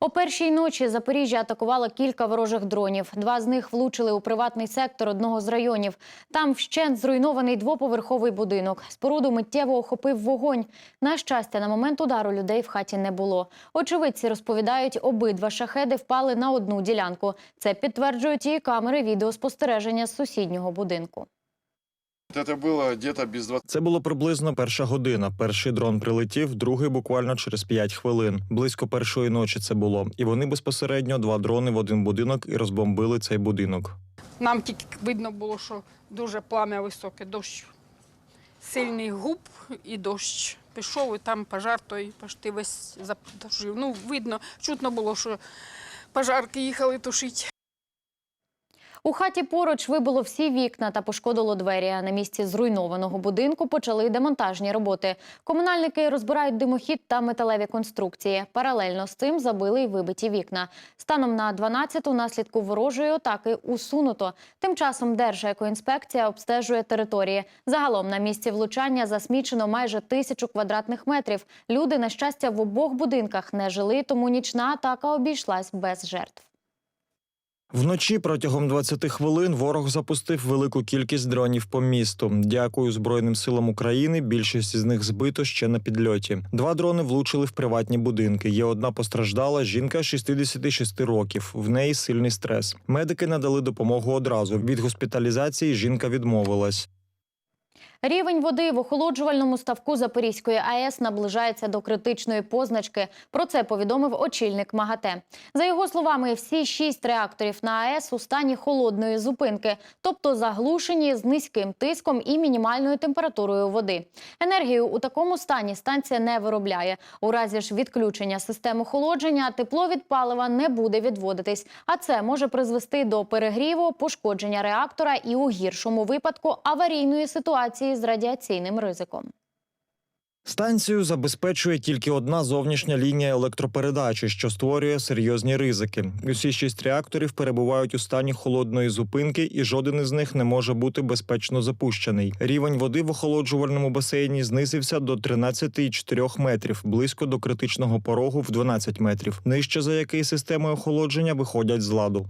О першій ночі Запоріжжя атакувало кілька ворожих дронів. Два з них влучили у приватний сектор одного з районів. Там вщент зруйнований двоповерховий будинок. Споруду миттєво охопив вогонь. На щастя, на момент удару людей в хаті не було. Очевидці розповідають, обидва шахеди впали на одну ділянку. Це підтверджують і камери відеоспостереження з сусіднього будинку. Это было где-то без 20. Це було приблизно перша година. Перший дрон прилетів, другий буквально через 5 хвилин. Близько першої ночі це було. І вони безпосередньо два дрони в один будинок і розбомбили цей будинок. Нам тільки видно було, що дуже плам'я високе, дощ. Сильний губ і дощ. Пішов, і там пожар той почти весь затушив. Ну, видно, чутно було, що пожарки їхали тушити. У хаті поруч вибило всі вікна та пошкодило двері. На місці зруйнованого будинку почали демонтажні роботи. Комунальники розбирають димохід та металеві конструкції. Паралельно з цим забили й вибиті вікна. Станом на 12-ту наслідку ворожої атаки усунуто. Тим часом Держекоінспекція обстежує території. Загалом на місці влучання засмічено майже тисячу квадратних метрів. Люди, на щастя, в обох будинках не жили, тому нічна атака обійшлась без жертв. Вночі протягом 20 хвилин ворог запустив велику кількість дронів по місту. Дякую Збройним силам України. Більшість з них збито ще на підльоті. Два дрони влучили в приватні будинки. Є одна постраждала жінка 66 років. В неї сильний стрес. Медики надали допомогу одразу. Від госпіталізації жінка відмовилась. Рівень води в охолоджувальному ставку Запорізької АЕС наближається до критичної позначки. Про це повідомив очільник МАГАТЕ. За його словами, всі шість реакторів на АЕС у стані холодної зупинки, тобто заглушені з низьким тиском і мінімальною температурою води. Енергію у такому стані станція не виробляє. У разі ж відключення систем охолодження тепло від палива не буде відводитись, а це може призвести до перегріву, пошкодження реактора і у гіршому випадку аварійної ситуації з радіаційним ризиком. Станцію забезпечує тільки одна зовнішня лінія електропередачі, що створює серйозні ризики. Усі шість реакторів перебувають у стані холодної зупинки, і жоден із них не може бути безпечно запущений. Рівень води в охолоджувальному басейні знизився до 13,4 метрів, близько до критичного порогу в 12 метрів, нижче за який системи охолодження виходять з ладу.